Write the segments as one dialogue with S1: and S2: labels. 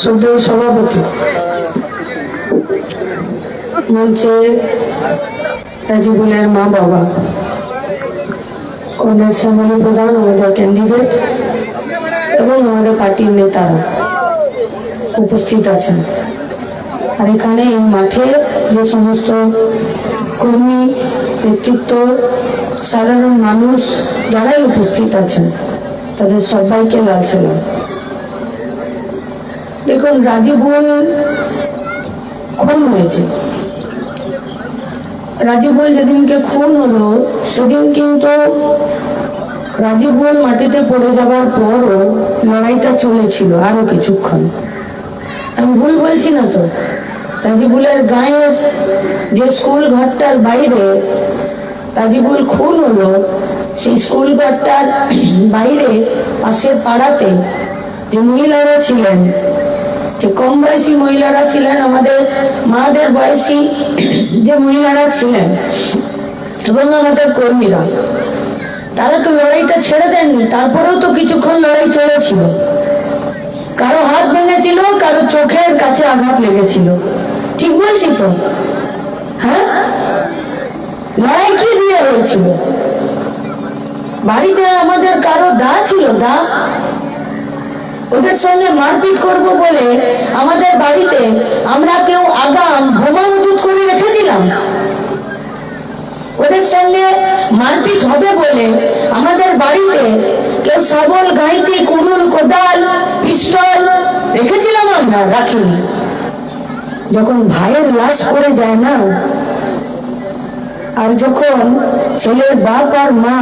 S1: শ্রদ্ধেয় সভাপতি। মঞ্চে রাজীবুলের মা বাবা। কর্নেল শ্যামলী প্রধান আমাদের ক্যান্ডিডেট এবং আমাদের পার্টির নেতারা উপস্থিত আছেন। আর এখানে এই মাঠে যে সমস্ত কর্মী, নেতৃত্ব, সাধারণ মানুষ যারাই উপস্থিত আছেন, তাদের সবাইকে লাল সালাম। দেখুন রাজীবুল খুন হয়েছে। রাজীবুল যেদিনকে খুন হলো, সেদিন কিন্তু রাজীবুল মাটিতে পড়ে যাওয়ার পরও লড়াইটা চলেছিল আরও কিছুক্ষণ। আমি ভুল বলছি না তো? রাজীবুলের গায়ের যে স্কুল ঘরটার বাইরে রাজীবুল খুন হলো, সেই স্কুল ঘরটার বাইরে পাশের পাড়াতে যে মহিলারা ছিলেন যে কম বয়সী মহিলারা ছিলেন, আমাদের মাদের বয়সী যে মহিলারা ছিলেন এবং আমাদের কর্মীরা, তারা তো লড়াইটা ছেড়ে দেননি, তারপরেও তো কিছুক্ষণ লড়াই চলেছিল। কারও হাত ভেঙেছিল, কারও চোখের কাছে আঘাত লেগেছিল। ঠিক বলছি তো? হ্যাঁ? লড়াই কি দিয়ে হয়েছিল? বাড়িতে আমাদের কারও দা ছিল? দা? ওদের সঙ্গে মারপিট করব বলে আমাদের বাড়িতে আমরা কেউ আগাম বোমা মজুত করে রেখেছিলাম। ওদের সঙ্গে মারপিট হবে বলে আমাদের বাড়িতে কেউ সবল গাইতি, কুড়ুল, কোদাল, পিস্তল রেখেছিলাম আমরা, রাখিনি। যখন ভাইয়ের লাশ পড়ে যায় না আর যখন ছেলের বাপ আর মা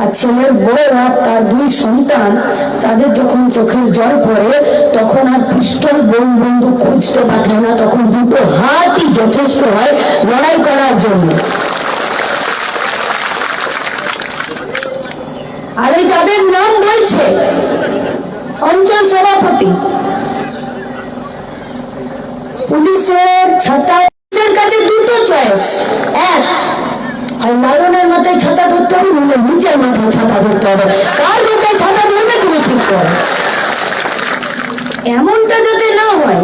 S1: আর ছেলের বউ আর তার দুই সন্তান তাদের যখন চোখের জল পড়ে, তখন আর পিস্তল বোম বন্দুক খুঁজতে পাঠায় না, তখন দুটো হাতই যথেষ্ট হয় লড়াই করার জন্য। আর যাদের নাম বলছে, অঞ্চল সভাপতি, পুলিশের ছাতা কাছে দুটো চয়েস এক আর লালনের মাথায় ছাতা ধরতে হবে, নইলে নিজের মাথায় ছাতা ধরতে হবে। কার মাথায় ছাতা ধরবে তুমি ঠিক করো এমনটা যাতে না হয়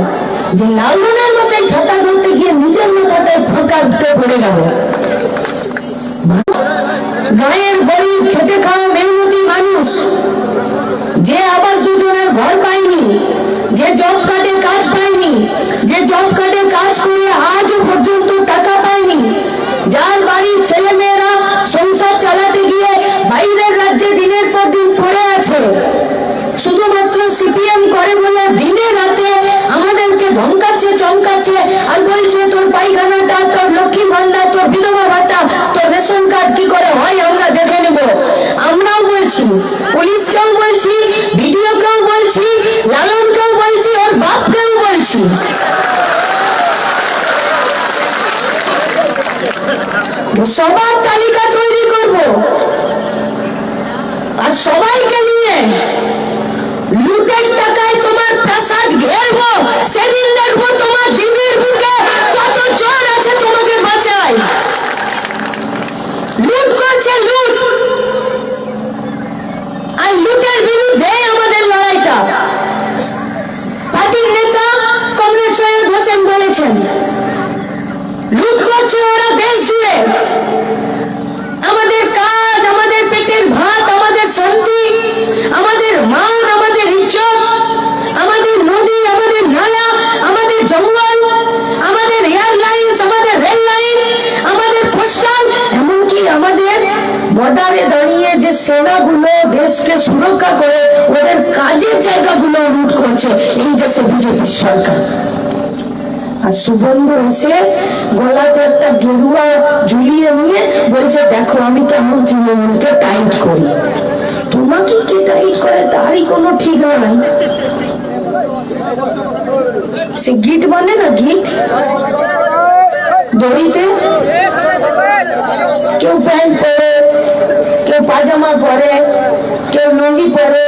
S1: যে লালনের মাথায় ছাতা ধরতে গিয়ে নিজের মাথাটায় ফাঁকা পড়ে গেল। গায়ের গরিব খেটে খাওয়া সেনাগুলো দেশকে সুরক্ষা করে ওদের কাজের জায়গাগুলো লুট করছে। এই দেশে বিজেপি সরকার। আর সুবন্ধ এসে গলাতে একটা গেরুয়া ঝুলিয়ে নিয়ে বলছে, দেখো, আমি কেমন তৃণমূলকে টাইট করি। তোমাকে কি টাইট করে? তারই কোনো ঠিক নাই। সে গিট বানে না গিট দড়িতে? কেউ প্যান্ট পরে কেউ পায়জামা পরে, কেউ লুঙ্গি পরে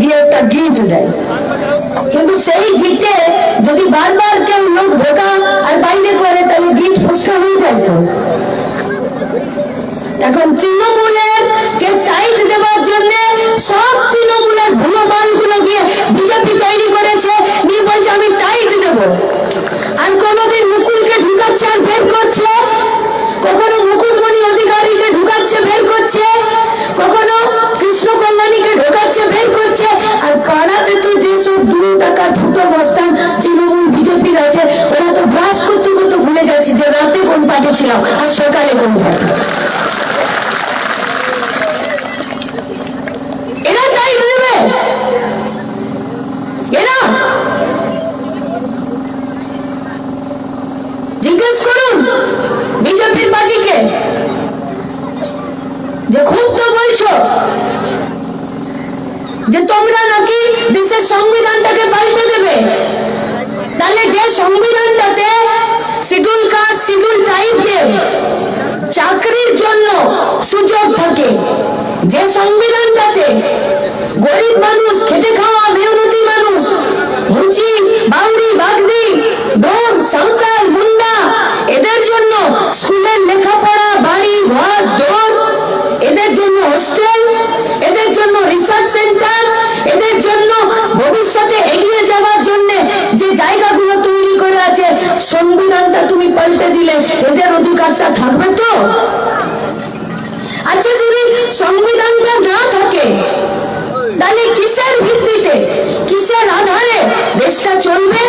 S1: দিয়ে একটা গিট দেয়। কিন্তু সেই গিটে যদি বারবার কেউ লোক ঢোকা আর বাইরে করে, তাহলে গিট ফুসকা হয়ে যায় তো। এখন তৃণমূলের রাতে কোন ছিলাম। আর সকালে এরা জিজ্ঞেস করুন যে খুব তো বলছো যে তোমরা নাকি দেশের সংবিধানটাকে পাল্টে দেবে। তাহলে যে সংবিধানটাতে চাকরির জন্য সুযোগ থাকে, যে সংবিধানটাতে গরিব মানুষ, খেটে খাওয়া মেহনতি মানুষ বাউরি বাগদি ডোম সাঁওতাল মুন্ডা এদের জন্য স্কুলের লেখাপড়া, বাড়ি, ঘর, দোর, এদের জন্য হোস্টেল, এদের জন্য রিসার্চ সেন্টার এদের জন্য ভবিষ্যতে এগিয়ে যাওয়ার জন্য যে জায়গাগুলো তৈরি করে আছে সংবিধানটা তুমি পাল্টে দিলে এদের অধিকারটা থাকবে তো? আচ্ছা যদি সংবিধানটা না থাকে, তাহলে কিসের ভিত্তিতে, কিসের আধারে দেশটা চলবে?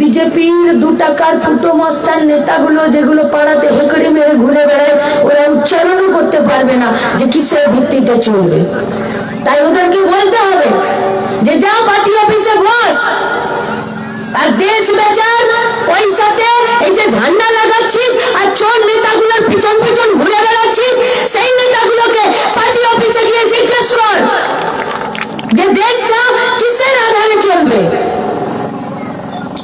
S1: বিজেপির দু টাকার ফুটো মস্তান নেতাগুলো যেগুলো পাড়াতে হেকড়ি মেরে ঘুরে বেড়ায়, ওরা উচ্চারণও করতে পারবে না যে কিসের ভিত্তিতে চলবে। তাই ওদেরকে বলতে হবে যে, যা পার্টি অফিসে বস আর দেশ বেচার পয়সাতে এই যে ঝান্ডা লাগাচ্ছিস আর চোর নেতাগুলোর পিছন পিছন ঘুরে বেড়াচ্ছিস সেই নেতাগুলোকে পার্টি অফিসে গিয়ে জিজ্ঞেস কর যে দেশটা কিসের আধারে চলবে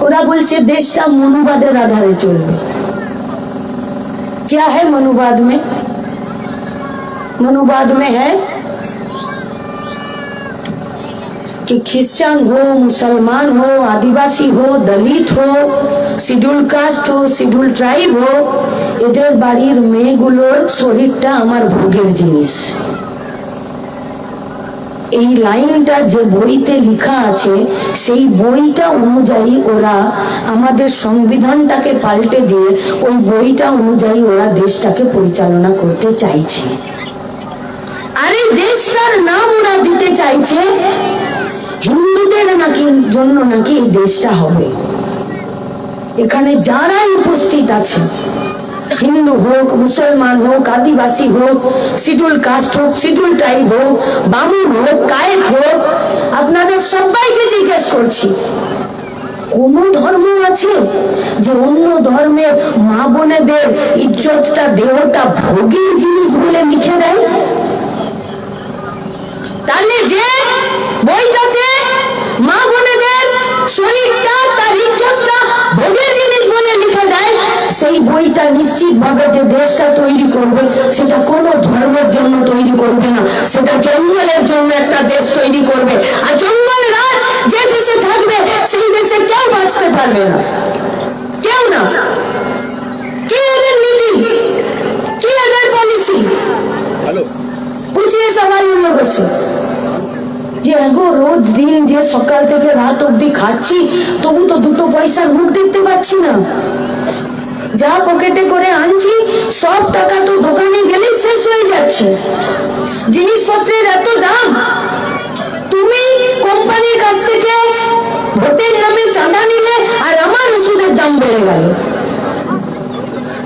S1: ওরা বলছে দেশটা মনুবাদের আধারে চলবে क्या है मनुवाद में मनुवाद में है कि ख्रिस्टान हो मुसलमान हो आदिवासी हो दलित हो শিডিউল কাস্ট हो শিডিউল ট্রাইব हो এদের বাড়ির মেয়েগুলোর শরীরটা আমার ভোগের জিনিস এই লাইনটা যে বইতে লেখা আছে সেই বইটা অনুযায়ী ওরা আমাদের সংবিধানটাকে পাল্টে দিয়ে ওই বইটা অনুযায়ী ওরা দেশটাকে পরিচালনা করতে চাইছে আর এই দেশটার নাম ওরা দিতে চাইছে হিন্দুদের নাকি জন্য নাকি এই দেশটা হবে। এখানে যারাই উপস্থিত আছে, হিন্দু হোক, মুসলমান হোক, আদিবাসী হোক শিডিউল কাস্ট হোক শিডিউল ট্রাইব হোক, বামুন হোক, কায়েত হোক, আপনাদের সবাইকে জিজ্ঞেস করছি, কোন ধর্ম আছে যে অন্য ধর্মের মা বোনেদের ইজ্জতটা, দেহটা ভোগের জিনিস বলে লিখে দেয়? তাহলে যে বইটাতে মা বোনেদের শহীদটা তার ইজ্জতটা ভোগের জিনিস বলে লিখে দেয়। সেই বইটা নিশ্চিতভাবে যে দেশটা তৈরি করবে সেটা কোনো ধর্মের জন্য তৈরি করবে না। সেটা জঙ্গলের জন্য একটা দেশ তৈরি করবে। আর জঙ্গল রাজ যে দেশে থাকবে সেই দেশে কেউ বাঁচতে পারবে না। কেউ না। কি এদের নীতি? কে এদের পলিসি হ্যালো। কুচিয়ে সবাই উল্লেখ করছে। যে রোজ দিন যে সকাল থেকে রাত অবধি খাচ্ছি, তবু তো দুটো পয়সার মুখ দেখতে পাচ্ছি না। যা পকেটে করে আনছি, সব টাকা তো দোকানে গেলেই শেষ হয়ে যাচ্ছে। জিনিসপত্রের এত দাম, তুমি কোম্পানির কাছ থেকে ভোটের নামে চাঁদা নিলে আর আমার ওষুধের দাম বেড়ে গেল।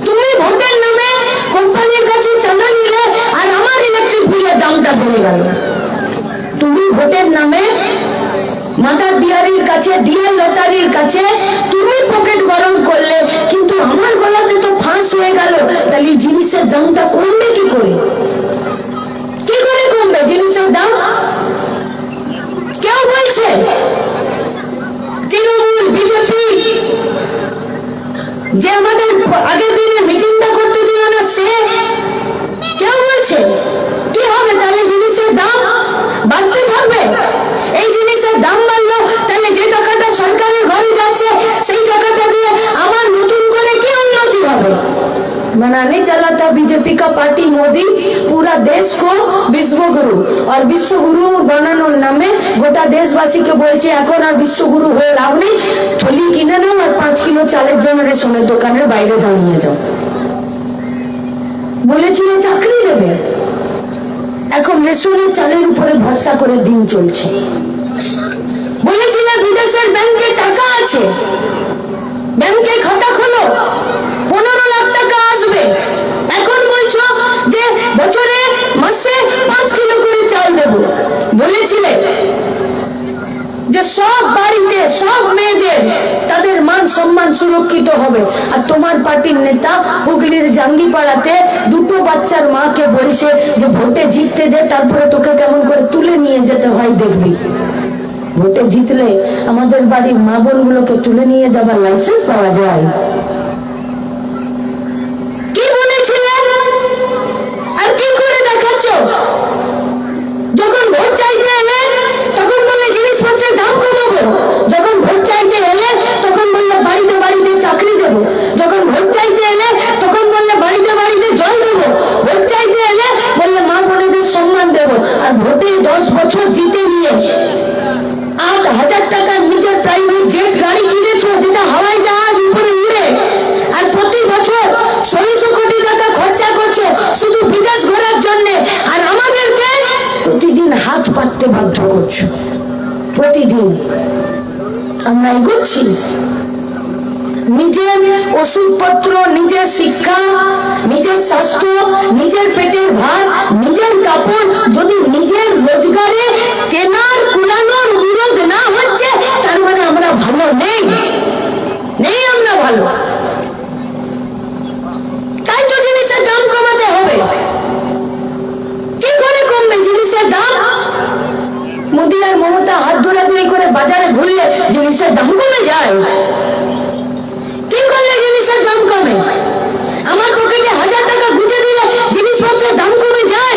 S1: তুমি ভোটের নামে কোম্পানির কাছে চাঁদা নিলে আর আমার ইলেকট্রিক বিলের দামটা বেড়ে গেল। ভোটের নামে মাতার দিয়ারির কাছে, দিয়ার লতারির কাছে তুমি পকেট গরম করলে, কিন্তু আমার গলাতে তো ফাঁস হয়ে গেল। তাহলে জিনিসের দামটা কমবে আর বিশ্বগুরু বানানোর নামে গোটা দেশবাসীকে বলছে, এখন আর বিশ্বগুরু হয়ে লাভ নেই। থলি কিনে নাও আর পাঁচ কিলো চালের জন্য রেশনের দোকানের বাইরে দাঁড়িয়ে যাও। বলেছিল, চাকরি দেবে। এখন রেশনের চালের উপরে ভরসা করে দিন চলছে। বলেছিল, বিদেশের ব্যাংকে টাকা আছে। ব্যাংকে খাতা খোলো। পনেরো লাখ টাকা আসবে। এখন বলছো যে, বছরে মাসে পাঁচ কিলো করে চাল দেব। বলেছিলে যে সব বাড়িতে সব মেয়েদের তাদের মান সম্মান সুরক্ষিত হবে। আর তোমার পার্টির নেতা হুগলির জাঙ্গিপাড়াতে দুটো বাচ্চার মাকে বলছে যে ভোটে জিততে দে, তারপরে তোকে কেমন করে তুলে নিয়ে যেতে হয় দেখবি। ভোটে জিতলে আমাদের বাড়ির মা বোনগুলোকে তুলে নিয়ে যাবার লাইসেন্স পাওয়া যায়। প্রতিদিন আমরা এগোচ্ছি। নিজের ওষুধপত্র, নিজের শিক্ষা, নিজের স্বাস্থ্য, নিজের পেটের ভাত, নিজের কাপড়, যদি নিজের রোজগারে কেনার কুলানোর বিরোধ না হচ্ছে, তার মানে আমরা ভালো নেই। নেই আমরা ভালো তাই তো জিনিসের দাম কমাতে হবে কি করে কমবে জিনিসের দাম মোদি আর মমতা হাত ধরাধরি করে বাজারে ঘুরলে জিনিসের দাম কমে যায়? কি করলে জিনিসের দাম কমে? আমার পকেটে হাজার টাকা গুঁজে দিলে জিনিসপত্রের দাম কমে যায়?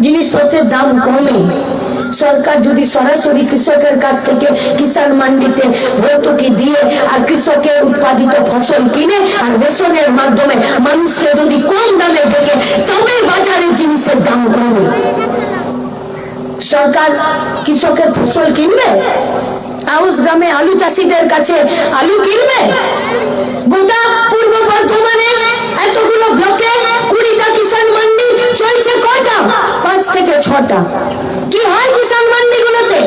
S1: জিনিসপত্রের দাম কমে। সরকার যদি সরাসরি কৃষকের কাছ থেকে কিষাণ মান্ডিতে ভর্তুকি দিয়ে আর কৃষকের উৎপাদিত ফসল কিনে আর রেশনের মাধ্যমে মানুষকে যদি কম দামে বেঁকে তবে বাজারে জিনিসের দাম কমে। সরকার কৃষকের ফসল কিনবে? আউস গ্রামে আলু চাষিদের কাছে আলু কিনবে? গোটা পূর্ব বর্ধমানে এতগুলো ব্লকে চলছে কয়টা? পাঁচ থেকে ছটা। কি হয় কিষাণ মান্ডিগুলোতে?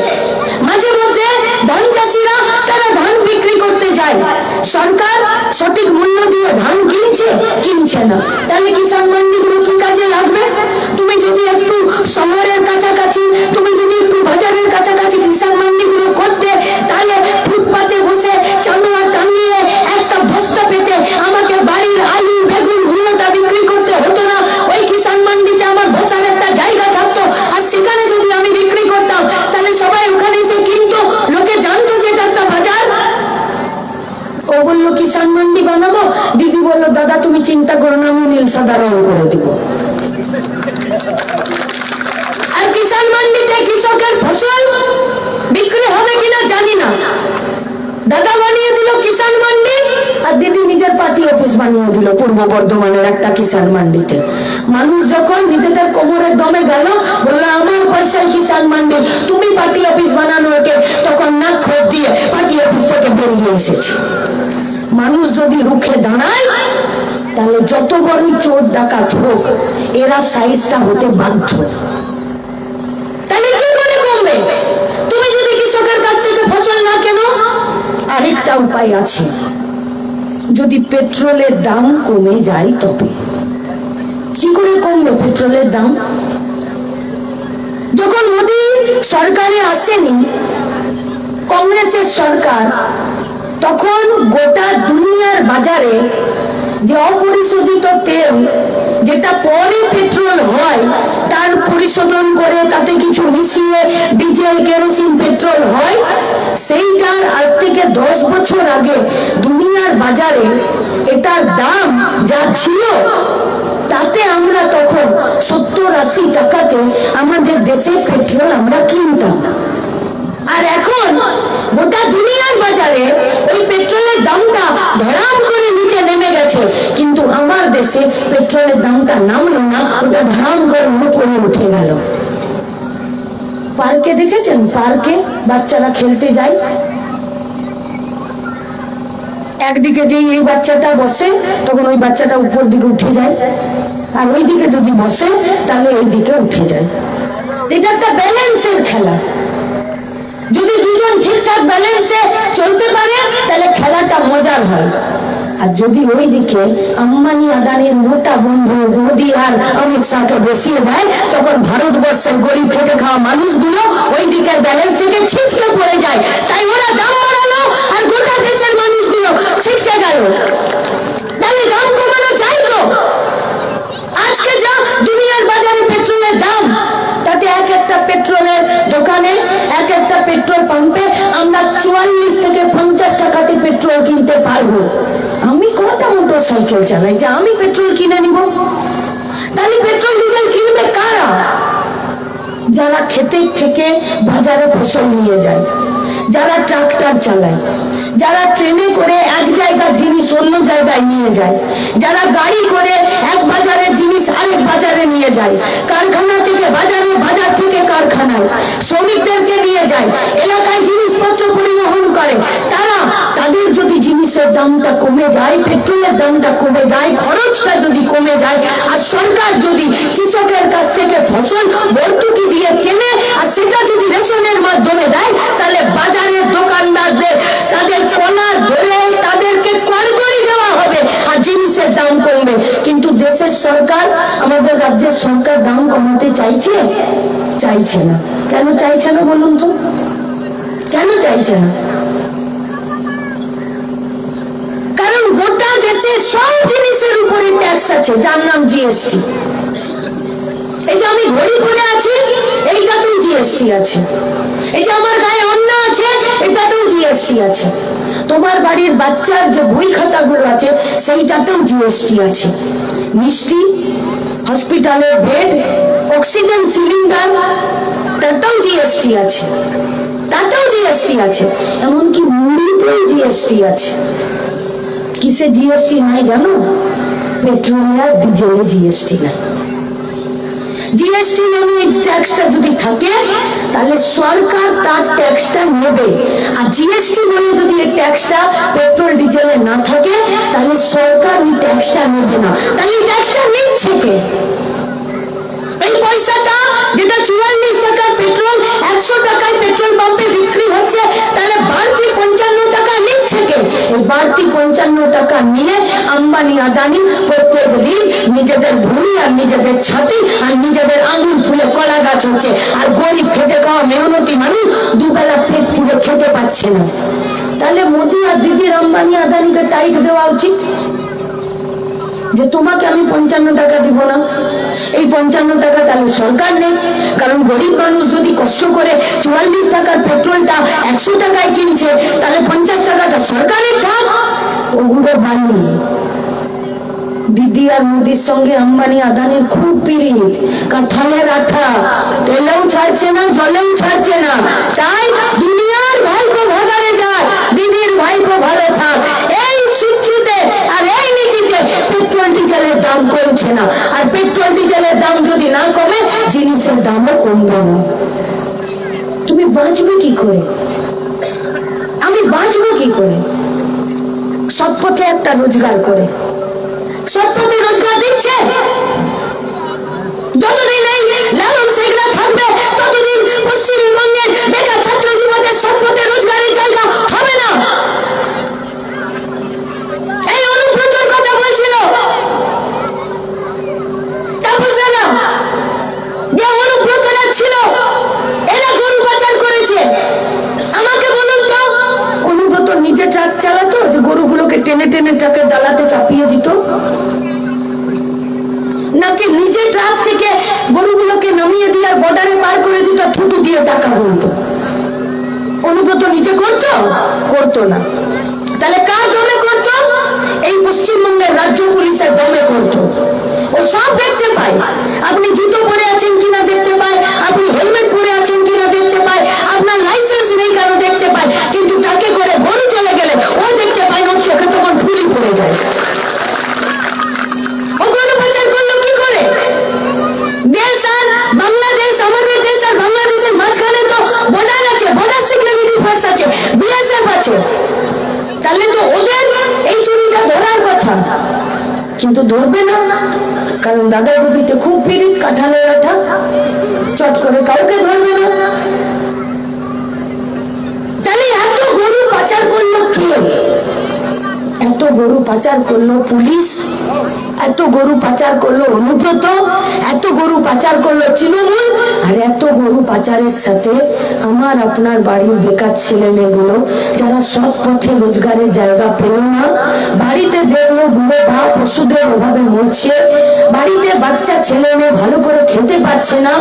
S1: মাঝে মধ্যে ধান চাষিরা তারা ধান বিক্রি করতে যায়। সরকার সঠিক মূল্য দিয়ে ধান কিনছে কিনছে না। তাহলে কিষাণ মান্ডিগুলো কি কাজে লাগবে? তুমি যদি একটু শহরের কাছাকাছি, তুমি যদি একটু বাজারের কাছাকাছি কিষাণ মান্ডিগুলো করতে, তাহলে ফুটপাতে বসে চামড়া টাঙিয়ে একটা বস্তা পেতে আমাকে বাড়ির আলু বেগুন মূলটা বিক্রি করতে হতো না ওই কিষাণ মান্ডিতে আমার বসার একটা জায়গা থাকতো আর সেখানে যদি আমি বিক্রি করতাম তাহলে সবাই ওখানে এসে কিনতো লোকে জানতো যে এটা একটা বাজার ও বলল কিষাণ মান্ডি বানাবো দিদি বলল দাদা তুমি চিন্তা করো না আমি নীল সাদা রং করে দিব আর কিষাণ মান্ডিতে কৃষকের ফসল বিক্রি হবে কিনা জানি না দাদা বানিয়ে দিল কিষাণ মান্ডি আর দিদি নিজের পার্টি অফিস বানিয়ে দিল পূর্ব বর্ধমানের একটা কিষাণ মান্ডিতে। মানুষ যখন নিজেদের কোমরের দমে গেল, বলল, আমার পয়সায় কিষাণ মান্ডি, তুমি পার্টি অফিস বানানো একে তখন নাক খোপ দিয়ে পার্টি অফিস থেকে বেরিয়ে এসেছে। মানুষ যদি রুখে দাঁড়ায়, তাহলে যত বড়ই চোর ডাকাত হোক, এরা সাইজটা হতে বাধ্য। তাহলে কি করে কমবে তুমি যদি কৃষকের কাছ থেকে ফসল না কেন? আরেকটা উপায় আছে। যদি পেট্রোলের দাম কমে যায় তবে। কি করে কমবে পেট্রোলের দাম? যখন মোদি সরকারে আসেনি, কংগ্রেসের সরকার, তখন গোটা দুনিয়ার বাজারে যে অপরিশোধিত তেল, যেটা পরে পেট্রোল হয়, তার পরিশোধন করে তাতে কিছু মিশিয়ে ডিজেল, কেরোসিন, পেট্রোল হয় সেইটার আজ থেকে দশ বছর আগে দুনিয়ার বাজারে এটার দাম যা ছিল, তাতে আমরা তখন সত্তর আশি টাকাতে আমাদের দেশে পেট্রোল আমরা কিনতাম। আর এখন গোটা দুনিয়ার বাজারে ওই পেট্রোলের দামটা ধরাম করে নিচে নেমে গেছে। কিন্তু আমার দেশে পেট্রোলের দামটা নামলো না, ওটা ধাম করে উপরে উঠে গেল। পার্কে দেখেছেন? পার্কে বাচ্চারা খেলতে যায়। একদিকে যেই এই বাচ্চাটা বসে, তখন ওই বাচ্চাটা উপর দিকে উঠে যায়। আর ওই দিকে যদি বসে, তাহলে এই দিকে উঠে যায়। এটা একটা ব্যালেন্সের খেলা। যদি দুজন ঠিকঠাক ব্যালেন্সে চলতে পারে, তাহলে খেলাটা মজার হয়। আর যদি ওই দিকে আম্বানি আদানির মোটা বন্ধু মোদি আর অমিত শাহকে বসিয়ে দেয়, তখন ভারতবর্ষের গরিব খেটে খাওয়া মানুষগুলো ওই দিকের ব্যালেন্স থেকে ছিটকে পড়ে যায়। তাই ওরা দাম বাড়ালো আর গোটা দেশের মানুষগুলো ছিটকে গেল। তাহলে দাম কমানো তো? আজকে যা দুনিয়ার বাজারে পেট্রোলের দাম, তাতে এক একটা পেট্রোলের দোকানে, এক একটা পেট্রোল পাম্পে আমরা চুয়াল্লিশ থেকে পঞ্চাশ টাকাতে পেট্রোল কিনতে পারব। আমি পেট্রোল কিনে নিব। তাহলে পেট্রোল, ডিজেল কিনবে কারা? যারা থেকে বাজারে ফসল নিয়ে যায়, যারা ট্রাক্টর চালায়, যারা ট্রেনে করে এক জায়গার জিনিস অন্য জায়গায় নিয়ে যায়, যারা গাড়ি করে এক বাজারের জিনিস আরেক বাজারে নিয়ে যায়, কারখানা থেকে বাজারে, বাজার থেকে কারখানায়, শ্রমিকদেরকে নিয়ে যায়, এলাকায় জিনিসপত্র পরিবহন করে, তারা জিনিসের দামটা কমে যায়, পেট্রোলের দামটা কমে যায়, খরচটা যদি কমে যায়, আর সরকার যদি কৃষকের কাছ থেকে ফসল ভর্তুকি দিয়ে কেনে, আর সেটা যদি রেশনের মাধ্যমে দেয়, তাহলে বাজারের দোকানদারদের তাদের কলা ধরে তাদেরকে করকরি দেওয়া হবে, আর জিনিসের দাম কমবে। কিন্তু দেশের সরকার, আমাদের রাজ্যের সরকার দাম কমাতে চাইছে? চাইছে না। কেন চাইছে না বলুন তো? কেন চাইছে না কারণ গোটা দেশে সব জিনিসের উপরে ট্যাক্স আছে। যার নাম জিএসটি এই যে আমি ঘড়ি পরে আছি, এইটাতেও জিএসটি আছে। এই যে আমার গায়ে অন্য আছে এটাতেও জিএসটি আছে। তোমার বাড়ির বাচ্চার যে বই খাতাগুলো আছে, সেইটাতেও জিএসটি আছে। মিষ্টি হসপিটালের বেড অক্সিজেন সিলিন্ডার তাতেও জিএসটি আছে। তাতেও জিএসটি আছে। এমনকি মুড়িতেও জিএসটি আছে। কিসে জিএসটি নাই জানো? পেট্রোল আর ডিজেলে জিএসটি নাই। জিএসটি নামে এই ট্যাক্সটা যদি থাকে, তাহলে সরকার তার ট্যাক্সটা নেবে। আর জিএসটি বলে যদি এই ট্যাক্সটা পেট্রোল ডিজেলে না থাকে, তাহলে সরকার ওই ট্যাক্সটা নেবে না। তাহলে এই ট্যাক্সটা নিচ্ছে কে? এই পয়সাটা যেটা চুয়াল্লিশ টাকার পেট্রোল একশো টাকায় পেট্রোল পাম্পে বিক্রি হচ্ছে, তাহলে বাড়তি পঞ্চান্ন টাকা নিচ্ছে কে? বাড়তি পঞ্চান্ন টাকা নিয়ে আম্বানি আদানি প্রত্যেক দিন নিজেদের ভুড়ি আর নিজেদের ছাতি আর নিজেদের আঙুল ফুলে কলা গাছ হচ্ছে। আর গরিব খেটে খাওয়া মেহনতি মানুষ দুবেলা পেট পুরো খেতে পাচ্ছে না। তাহলে মোদি আর দিদির আম্বানি আদানিকে টাইট দেওয়া উচিত? যে তোমাকে আমি পঞ্চান্ন টাকা দিব না। এই পঞ্চান্ন টাকা তাহলে সরকার নেই। কারণ গরিব মানুষ যদি কষ্ট করে চুয়াল্লিশ টাকার পেট্রোলটা একশো টাকায় কিনছে, তাহলে পঞ্চাশ টাকাটা সরকারের থাক ওগুলো বানিয়ে দিদি আর মোদির সঙ্গে আম্বানি আদানির খুব পিরিত কাঁঠালের আঠা, তেলেও ছাড়ছে না, জলেও ছাড়ছে না। তাই দুনিয়ার ভাইপো ভাগারে যায় দিদির ভাইপো ভালো থাক এই সূত্রতে আর এই নীতিতে পেট্রোল ডিজেলের দাম কমছে না। আর পেট্রোল ডিজেলের দাম যদি না কমে, জিনিসের দামও কমবে না। তুমি বাঁচবে কি করে? আমি বাঁচবো কি করে? সৎ পথে একটা রোজগার করে। সৎ পথে রোজগার দিচ্ছে? যতদিন এই লালন শেখরা থাকবে, ততদিন পশ্চিমবঙ্গের বেকার ছাত্র জীবনের সৎ পথে রোজগারের জায়গা হবে না এই অনুব্রতর কথা বলছিল তাপসে না যে অনুব্রতরা ছিল এরা গরু পাচার করেছে আমাকে বলুন তো অনুব্রত নিজে ট্রাক চালাতো? যে গরুগুলোকে টেনে টেনে ট্রাকের ডালাতে চাপিয়ে দিত? নাকি নিজে ট্রাক থেকে গরুগুলোকে নামিয়ে দিয়ে আর বর্ডারে পার করে দিত থুতু দিয়ে টাকা গুনতো? অনুব্রত নিজে করতো? করতো না। তাহলে কার দমে করতো? এই পশ্চিমবঙ্গের রাজ্য পুলিশের দমে করতো। ও সব দেখতে পায়। আপনি জুতো করল পুলিশ, এত গরু পাচার করল অনুব্রত এত গরু পাচার করল তৃণমূল, আর এত গরু পাচারের সাথে আমার আপনার বাড়ির বেকার ছেলে মেয়েগুলো যারা সৎ পথে রোজগারের জায়গা পেল না, বাড়িতে দেখল বুড়ো বাপ ওষুধের অভাবে মরছে, বাড়িতে বাচ্চা ছেলে মেয়ে ভালো করে খেতে পাচ্ছে না,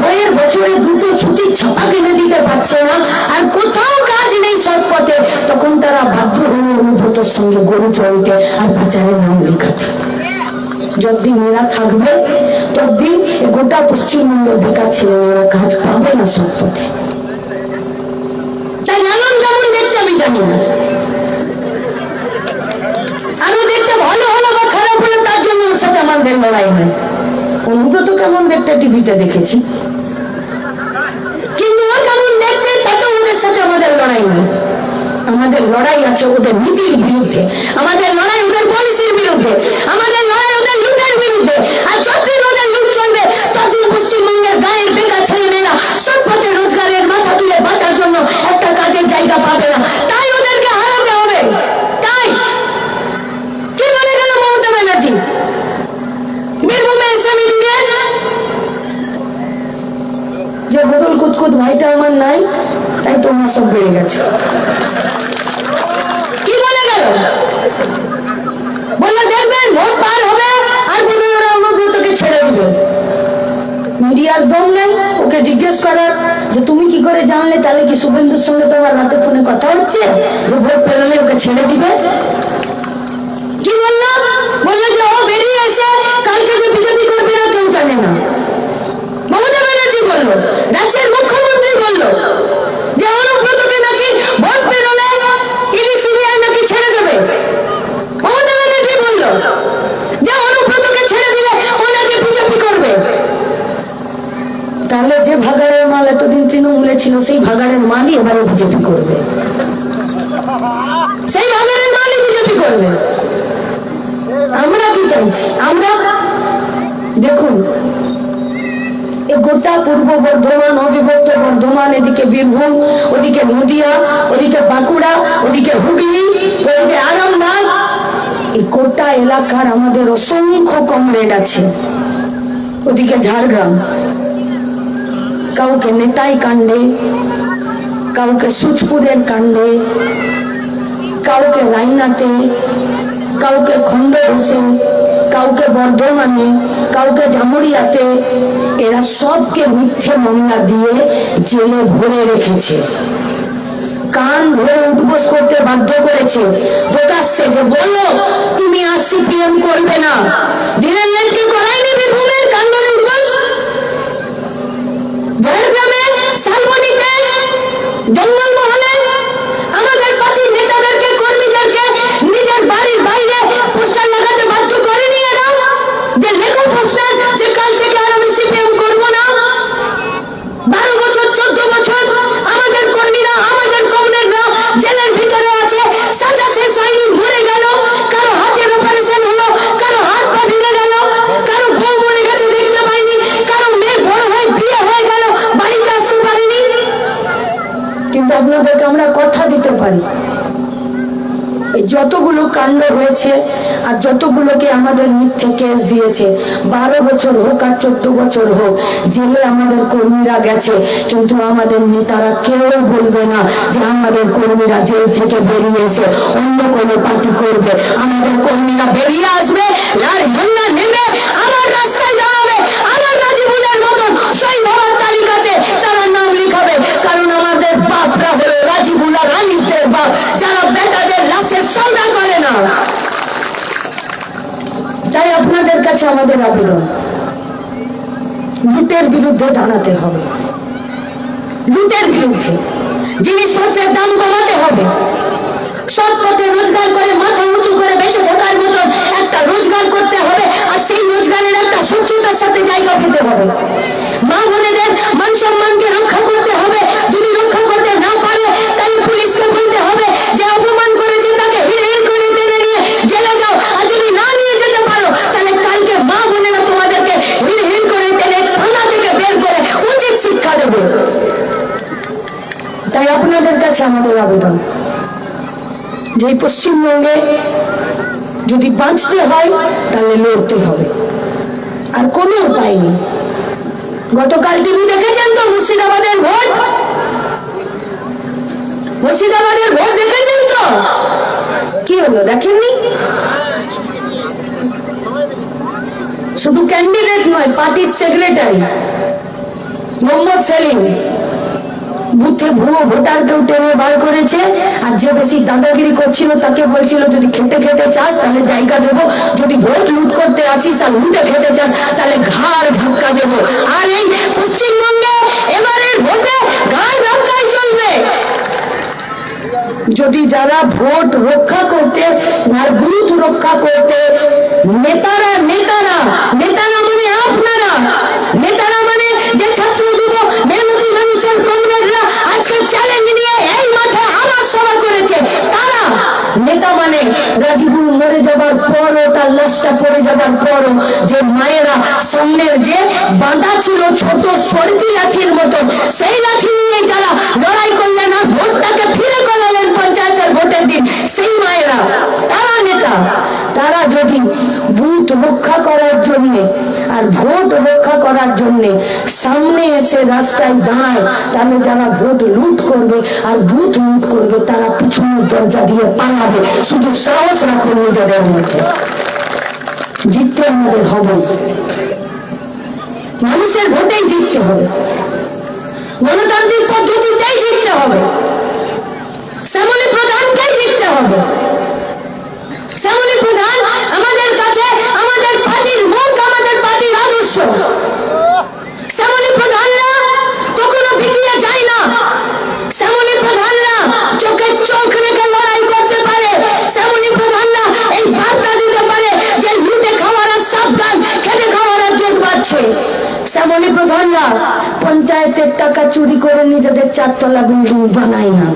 S1: বইয়ের বছরে দুটো ছুটির ছাপা কিনে দিতে পারছে না, আর কোথাও কাজ নেই সৎ পথে, তখন তারা বাধ্য অনুব্রতর সঙ্গে গরু চড়িতে আর পাচারের নাম লেখাতে। যতদিন এরা থাকবে, ততদিন গোটা পশ্চিমবঙ্গের বেকার ছেলেমেয়েরা কাজ পাবে না সৎ পথে তাই কেমন দেখতে আমি জানি না। আরও দেখতে ভালো হলো বা খারাপ হলো, তার জন্য ওর সাথে আমাদের লড়াই নেই অনুব্রত কেমন দেখতে টিভিতে দেখেছি। কিন্তু ও কেমন দেখতে তাতে ওদের সাথে আমাদের লড়াই নেই আমাদের লড়াই আছে ওদের নীতির বিরুদ্ধে। আমাদের লড়াই ওদের পলিসির বিরুদ্ধে। আমাদের লড়াই ওদের লুটের বিরুদ্ধে। আর যতদিন ওদের লুট চলবে, ততদিন পশ্চিমবঙ্গের গায়ের বেকার ছেলেমেয়েরা সব পথে রোজগারের মাথা তুলে বাঁচার জন্য একটা কাজের জায়গা পাবে না তাই ওদেরকে হারাতে হবে তাই কি বলে গেল মমতা ব্যানার্জি বীরভূমে এসে মিটিংয়ে যে বদল কুতকুত ভাইটা আমার নাই তাই তোমরা সব বেড়ে গেছে। ছেড়ে দিবে। মিডিয়ার ওকে জিজ্ঞেস করার যে, তুমি কি করে জানলে তাহলে কি শুভেন্দুর সঙ্গে তোমার হাতে ফোনে কথা হচ্ছে? যে ভোট পেরোলে ওকে ছেড়ে দিবে কি বলল বলল যে ও বেরিয়ে এসে কালকে যে বিজেপি করবে না কেউ জানে না মমতা ব্যানার্জি বলল রাজ্যের মুখ্যমন্ত্রী বলল যে অনুব্রতকে নাকি ভোট পেরোলে ইডি সিবিআই নাকি ছেড়ে দেবে মমতা ব্যানার্জি বলল যে অনুব্রতকে ছেড়ে দিলে ও নাকি বিজেপি করবে তাহলে যে ভাগাড়ের মাল এতদিন তৃণমূলে ছিল, সেই ভাগাড়ের মালই এবারে বিজেপি করবে। সেই ভাগাড়ের মালই বিজেপি করবে। আমরা কি চাইছি? আমরা দেখুন গোটা পূর্ব বর্ধমান অবিভক্ত বর্ধমান, এদিকে বীরভূম, ওদিকে নদিয়া, ওদিকে বাঁকুড়া, ওদিকে হুগলি, ওদিকে আরামবাগ। এই গোটা এলাকার আমাদের অসংখ্য কমরেড আছে। ওদিকে ঝাড়গ্রাম কাউকে নেতাই কাণ্ডে, কাউকে সুচপুরের কাণ্ডে, কাউকে রাইনাতে কাউকে খন্ডঘোষে কাউকে বর্ধমানে, কাউকে জামুরিয়াতে এরা সবকে মিথ্যে মামলা দিয়ে জেলে ভরে রেখেছে। কান ভরে উঠবোস করতে বাধ্য করেছে। প্রকাশ্যে যে বলল, তুমি আর সিপিএম করবে না। দিনের Then আর যতগুলোকে আমাদের মিথ্যে কেস দিয়েছে? বারো বছর হোক আর চোদ্দ বছর হোক, জেলে আমাদের কর্মীরা গেছে, কিন্তু আমাদের নেতারা কেউ বলবে না যে আমাদের কর্মীরা জেল থেকে বেরিয়েছে, অন্য কোনো পার্টি করবে। আমাদের কর্মীরা বেরিয়ে আসবে লাল ঝান্ডা নেবে আবার রাস্তায় দাঁড়াবে আবার রাজীবুলের মতন শহীদ হওয়ার তালিকাতে তারা নাম লিখাবে কারণ আমাদের বাপরা হলো রাজীবুল আর রানিসদের বাপ যারা বেটাদের লাশের সৌদা করে না তাই আপনাদের কাছে আমাদের আবেদন। লুটের বিরুদ্ধে দাঁড়াতে হবে। লুটের বিরুদ্ধে জিনিসপত্রের দাম কমাতে হবে। সৎ পথে রোজগার করে মাথা উঁচু করে বেঁচে থাকার মতন একটা রোজগার করতে হবে আর সেই রোজগারের একটা সচ্ছতার সাথে জায়গা পেতে হবে। মা বোনেদের মান সম্মানকে রক্ষা দেবে। তাই আপনাদের কাছে আমাদের আবেদন। যে পশ্চিমবঙ্গে যদি বাঁচতে হয়, তাহলে লড়তে হবে। আর কোনো উপায় নেই। গতকাল টিভি দেখেছেন তো, মুর্শিদাবাদের ভোট? মুর্শিদাবাদের ভোট দেখেছেন তো? কি হলো, দেখেননি? শুধু ক্যান্ডিডেট নয় পার্টির সেক্রেটারি মোহাম্মদ সেলিম বুথে ভুয়ো ভোটারকেও টেনে বার করেছে। আর যে বেশি দাদাগিরি করছিল, তাকে বলছিল, যদি খেতে খেতে চাস, তাহলে জায়গা দেবো। যদি ভোট লুট করতে আসিস আর লুটে খেতে চাস, তাহলে ঘাড় ধাক্কা দেবো। আর এই পশ্চিমবঙ্গে এবারের ভোটে ঘাড় ধাক্কাই চলবে। যদি যারা ভোট রক্ষা করতে আর বুথ রক্ষা করতে নেতারা নেতারা নেতারা লাশটা পড়ে যাবার পরও যে মায়েরা সামনের যে বাঁধা ছিল ছোট সরকি লাঠির মতো, সেই লাঠি নিয়ে যারা লড়াই করলেন আর ভোটটাকে ফিরে করালেন পঞ্চায়েতের ভোটের দিন, সেই মায়েরা, তারা নেতা, তারা যদি বুথ রক্ষা করার জন্যে আর ভোট রক্ষা করার জন্যে সামনে এসে রাস্তায় দাঁড়ায়, তাহলে যারা ভোট লুট করবে আর বুথ লুট করবে, তারা পিছনের দরজা দিয়ে পালাবে। শুধু সাহস রাখুন নিজেদের মধ্যে। জিততে আমাদের হবে। মানুষের ভোটেই জিততে হবে। গণতান্ত্রিক পদ্ধতিতেই জিততে হবে। শ্যামলী প্রধানকেই জিততে হবে। শ্যামলী প্রধান আমাদের কাছে, আমাদের পার্টির মুখ, আমাদের পার্টির আদর্শ। বাড়ছে শ্যামলী প্রধানরা পঞ্চায়েতের টাকা চুরি করে নিজেদের চারতলা বিল্ডিং বানায় না।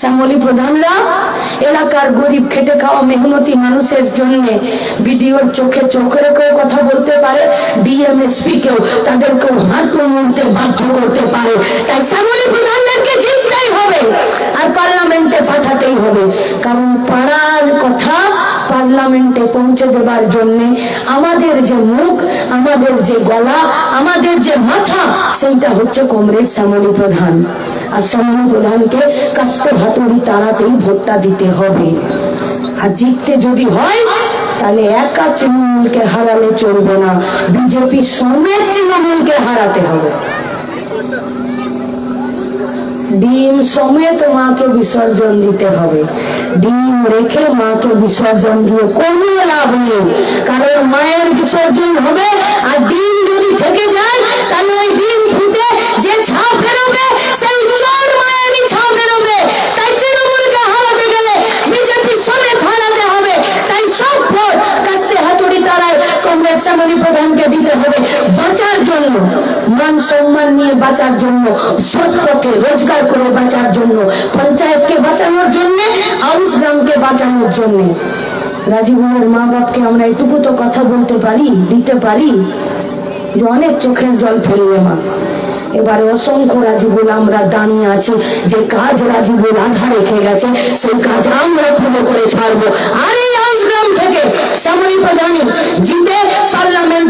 S1: শ্যামলী প্রধানরা, এলাকার গরিব খেটে খাওয়া মেহনতি মানুষের জন্য বিডিওর চোখে চোখ রেখেও কথা বলতে পারে, ডিএমএসপি কেও তাদেরকেও হাঁটু মুড়তে বাধ্য করতে পারে। তাই শ্যামলী প্রধানদেরকে হবে আর পার্লামেন্টে পাঠাতেই হবে। কারণ পাড়ার কথা পার্লামেন্টে পৌঁছে দেবার জন্য আমাদের যে মুখ, আমাদের যে গলা, আমাদের যে মাথা, সেইটা হচ্ছে কমরেড শ্যামলী প্রধান। আর শ্যামলী প্রধানকে কাস্তে হাতুড়ি তাড়াতেই ভোটটা দিতে হবে। আর জিততে যদি হয়, তাহলে একা তৃণমূলকে হারালে চলবে না। বিজেপি সমেত তৃণমূলকে হারাতে হবে। ডিম সমেত মাকে বিসর্জন দিতে হবে। ডিম রেখে মাকে বিসর্জন দিয়ে কোনো লাভ নেই, কারণ মায়ের বিসর্জন হবে, আর ডিম যদি থেকে যায়, তাহলে ওই ডিম ফুটে যে ছাপ বেরোবে সেই চোর মায়েরই ছাপ বেরোবে তাই তৃণমূলকে হারাতে গেলে বিজেপি সমেত হারাতে হবে। তাই সব ভোট কাস্তে হাতুড়ি তারায় কংগ্রেস শ্যামলী প্রধানকে দিতে হবে। জন্য মান সম্মান নিয়ে বাঁচার জন্য সৎ পথে রোজগার করে বাঁচার জন্য, পঞ্চায়েতকে বাঁচানোর জন্য আউস গ্রামকে বাঁচানোর জন্য। রাজীবের মা বাপকে আমরা এটুকু তো কথা বলতে পারি, দিতে পারি, যে অনেক চোখের জল ফেলবে মা। এবারে অসংখ্য রাজীবুল আমরা দাঁড়িয়ে আছি, যে কাজ রাজীবুল আধা রেখে গেছে, সেই কাজ আমরা পুরো করে ছাড়বো। আর এই গ্রাম থেকে শ্যামলী প্রধানী জিতে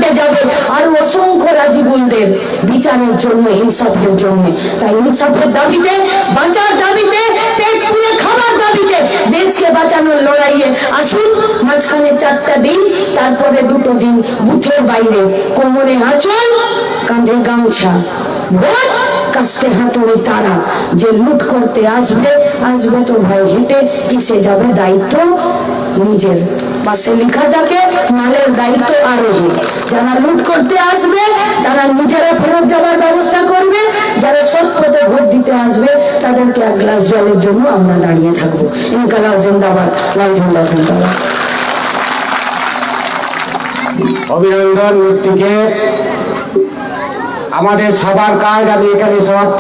S1: পার্লামেন্টে যাবে। আর অসংখ্য রাজীবুলদের বিচারের জন্য, ইনসাফের জন্য। তাই ইনসাফের দাবিতে, বাঁচার দাবিতে, পেট খাবার দাবিতে দেশকে বাঁচানোর লড়াইয়ে আসুন। মাঝখানে চারটা দিন, তারপরে দুটো দিন বুথের বাইরে। কোমরে আঁচল কাঁধে গামছা। ভোট কাস্তে হাতুড়ি তারা। যে লুট করতে আসবে আসবে তো ভাই হেঁটে, কিসে যাবে দায়িত্ব? নিজের পাশে লেখা থাকে, মালের দায়িত্ব আরোহী। যারা লুট করতে আসবে, তারা নিজেরা ফেরত যাওয়ার ব্যবস্থা করবে। যারা সৎ পথে ভোট দিতে আসবে, তাদেরকে এক গ্লাস জলের জন্য আমরা দাঁড়িয়ে থাকব। ইনকালাম জিন্দাবাদ, লাল ঝান্ডা জিন্দাবাদ।
S2: অভিনন্দন মূর্তিকে। আমাদের সবার কাজ আমি এখানে সমাপ্ত